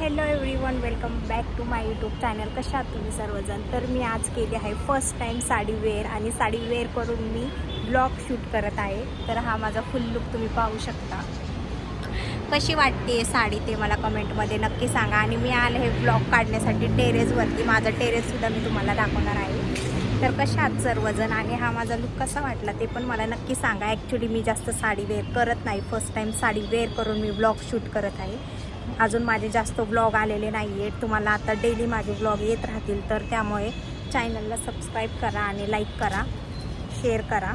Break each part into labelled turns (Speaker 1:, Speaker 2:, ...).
Speaker 1: Hello everyone welcome back to my YouTube channel. कशा आहात तुम्ही सर्वजण? तर मी आज केली आहे फर्स्ट टाईम साडी वेअर आणि साडी वेअर करून मी ब्लॉग शूट करत आहे. तर हा माझा फुल लुक तुम्ही पाहू शकता. कशी वाटते साडी ते मला कमेंटमध्ये नक्की सांगा. आणि मी आले हे ब्लॉग काढण्यासाठी टेरेसवरती. माझं टेरेससुद्धा मी तुम्हाला दाखवणार आहे. तर कशा आहात सर्वजण? आणि हा माझा लुक कसा वाटला ते पण मला नक्की सांगा. ॲक्च्युली मी जास्त साडी वेअर करत नाही. फर्स्ट टाईम साडी वेअर करून मी ब्लॉग शूट करत आहे. अजून माझे जास्त ब्लॉग आलेले नाही आहेत तुम्हाला आता डेली माझे ब्लॉग येत राहतील तर त्यामुळे चॅनलला सबस्क्राईब करा आणि लाईक करा शेअर करा.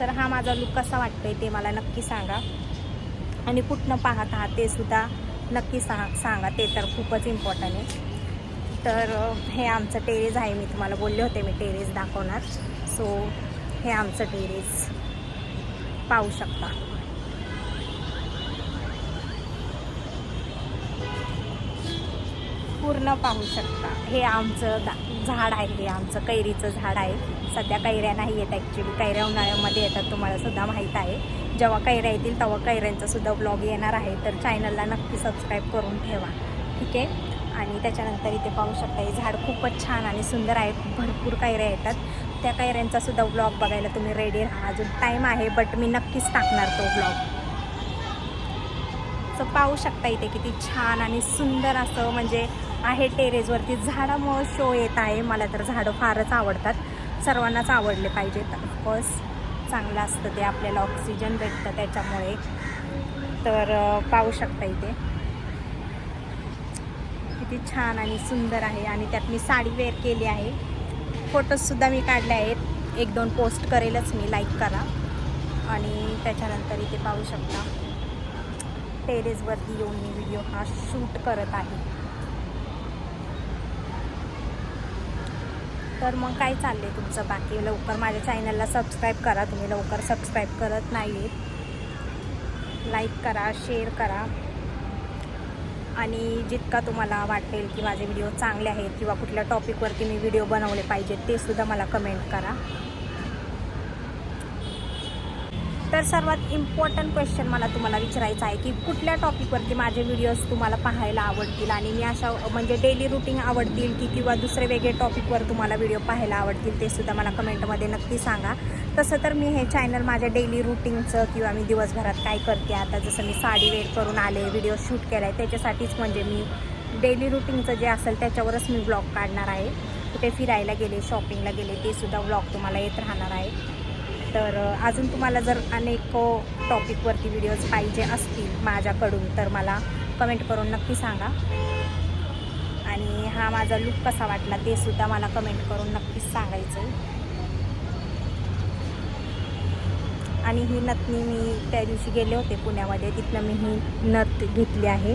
Speaker 1: तर हा माझा लुक कसा वाटतो आहे ते मला नक्की सांगा. आणि कुठनं पाहत आहात ते सुद्धा नक्की सा सांगा ते तर खूपच इम्पॉर्टंट आहे. तर हे आमचं टेरेस आहे मी तुम्हाला बोलले होते मी टेरेस दाखवणार. सो हे आमचं टेरेस पाहू शकता. पूर्ण पाहू शकता. हे आमचं दा झाड आहे हे आमचं कैरीचं झाड आहे. सध्या कैऱ्या नाही येत ॲक्च्युली कैऱ्या उन्हाळ्यामध्ये येतात तुम्हाला सुद्धा माहीत आहे. जेव्हा कैऱ्या येतील तेव्हा कैऱ्यांचा सुद्धा ब्लॉग येणार आहे. तर चॅनलला नक्की सबस्क्राईब करून ठेवा. ठीक आहे? आणि त्याच्यानंतर इथे पाहू शकता हे झाड खूपच छान आणि सुंदर आहे भरपूर कैऱ्या येतात. त्या कैऱ्यांचा सुद्धा ब्लॉग बघायला तुम्ही रेडी राहा. अजून टाईम आहे बट मी नक्कीच टाकणार तो ब्लॉग सो पाहू शकता इथे किती छान आणि सुंदर असं म्हणजे आहे टेरेसवरती. झाडामुळं शो येत आहे. मला तर झाडं फारच आवडतात. सर्वांनाच आवडले पाहिजेत. ऑफकोर्स चांगलं असतं ते. आपल्याला ऑक्सिजन भेटतं त्याच्यामुळे. तर पाहू शकता इथे. किती छान आणि सुंदर आहे. आणि त्यात मी साडी वेअर केली आहे. फोटोजसुद्धा मी काढले आहेत. एक दोन पोस्ट करेलच मी. लाईक करा. आणि त्याच्यानंतर इथे पाहू शकता. टेरेसवरती येऊन मी व्हिडिओ हा शूट करत आहे. तर मग काय चाललं आहे तुमचं बाकी? लवकर माझ्या चॅनलला सबस्क्राईब करा तुम्ही. लवकर सबस्क्राईब करत नाही आहेत लाईक करा शेअर करा. आणि जितका तुम्हाला वाटेल की माझे व्हिडिओ चांगले आहेत किंवा कुठल्या टॉपिकवरती मी व्हिडिओ बनवले पाहिजेत ते सुद्धा मला कमेंट करा. तर सर्वात इम्पॉर्टंट क्वेश्चन मला तुम्हाला विचारायचं आहे की कुठल्या टॉपिकवरती माझे व्हिडिओज तुम्हाला पाहायला आवडतील? आणि मी अशा म्हणजे डेली रुटीन आवडतील की किंवा दुसरे वेगळे टॉपिकवर तुम्हाला व्हिडिओ पाहायला आवडतील ते सुद्धा मला कमेंटमध्ये नक्की सांगा. तसं तर मी हे चॅनल माझ्या डेली रुटीनचं किंवा मी दिवसभरात काय करते आता जसं मी साडी वेअर करून आले व्हिडिओ शूट केला आहे त्याच्यासाठीच म्हणजे मी डेली रुटीनचं जे असेल त्याच्यावरच मी ब्लॉग काढणार आहे. कुठे फिरायला गेले शॉपिंगला गेले ते सुद्धा ब्लॉग तुम्हाला येत राहणार आहे. तर अजून तुम्हाला जर अनेक टॉपिकवरती व्हिडिओज पाहिजे असतील माझ्याकडून तर मला कमेंट करून नक्की सांगा. आणि हा माझा लुक कसा वाटला ते सुद्धा मला कमेंट करून नक्कीच सांगायचं आणि ही नथनी मी त्या दिवशी गेले होते पुण्यामध्ये. तिथनं मी ही नथ घेतली आहे.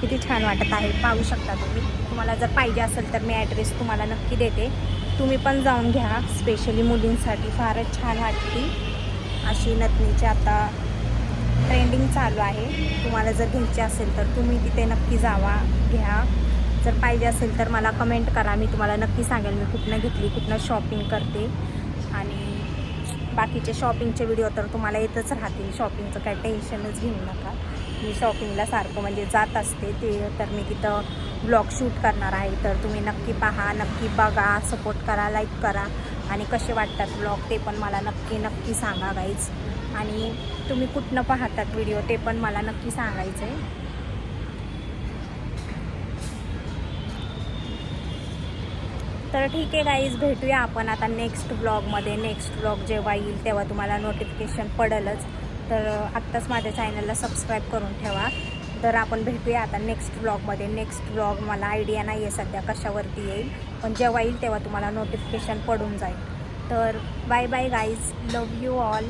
Speaker 1: किती छान वाटत आहे. पाहू शकता तुम्ही. तुम्हाला जर पाहिजे असेल तर मी ॲड्रेस तुम्हाला नक्की देते. तुम्ही पण जाऊन घ्या. स्पेशली मुलींसाठी फारच छान वाटते अशी नथनीची आता ट्रेंडिंग चालू आहे. तुम्हाला जर घ्यायची असेल तर तुम्ही तिथे नक्की जावा घ्या. जर पाहिजे असेल तर मला कमेंट करा. मी तुम्हाला नक्की सांगेल मी कुठनं घेतली कुठनं शॉपिंग करते. आणि बाकीचे शॉपिंगचे व्हिडिओ तर तुम्हाला येतच राहतील. शॉपिंगचं काय टेन्शनच घेऊ नका. मी शॉपिंगला सारखं म्हणजे जात असते ते तर मी तिथं ब्लॉग शूट करणार आहे. तर तुम्ही नक्की पहा नक्की बघा सपोर्ट करा लाईक करा. आणि कसे वाटतात ब्लॉग ते पण मला नक्की नक्की सांगा गाईज आणि तुम्ही कुठनं पाहतात व्हिडिओ ते पण मला नक्की सांगायचं आहे तर ठीक आहे गाईज भेटूया आपण आता नेक्स्ट ब्लॉगमध्ये नेक्स्ट ब्लॉग जेव्हा येईल तेव्हा तुम्हाला नोटिफिकेशन पडेलच. तर आत्ताच माझ्या चॅनलला सबस्क्राईब करून ठेवा. तर आपण भेटूया आता नेक्स्ट ब्लॉगमध्ये नेक्स्ट ब्लॉग मला आयडिया नाही आहे सध्या कशावरती येईल. पण जेव्हा येईल तेव्हा तुम्हाला नोटिफिकेशन पडून जाईल. तर bye bye guys love you all